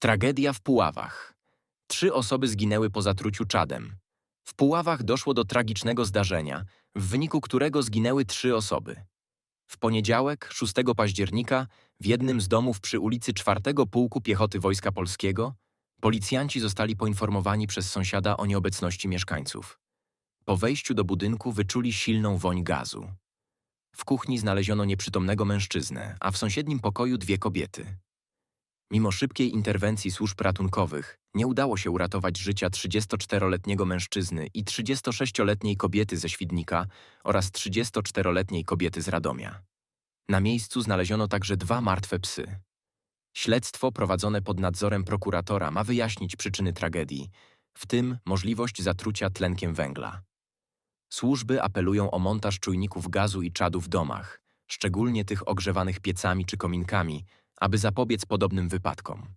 Tragedia w Puławach. Trzy osoby zginęły po zatruciu czadem. W Puławach doszło do tragicznego zdarzenia, w wyniku którego zginęły trzy osoby. W poniedziałek, 6 października, w jednym z domów przy ulicy 4 Pułku Piechoty Wojska Polskiego, policjanci zostali poinformowani przez sąsiada o nieobecności mieszkańców. Po wejściu do budynku wyczuli silną woń gazu. W kuchni znaleziono nieprzytomnego mężczyznę, a w sąsiednim pokoju dwie kobiety. Mimo szybkiej interwencji służb ratunkowych, nie udało się uratować życia 34-letniego mężczyzny i 36-letniej kobiety ze Świdnika oraz 34-letniej kobiety z Radomia. Na miejscu znaleziono także dwa martwe psy. Śledztwo prowadzone pod nadzorem prokuratora ma wyjaśnić przyczyny tragedii, w tym możliwość zatrucia tlenkiem węgla. Służby apelują o montaż czujników gazu i czadu w domach, szczególnie tych ogrzewanych piecami czy kominkami, aby zapobiec podobnym wypadkom.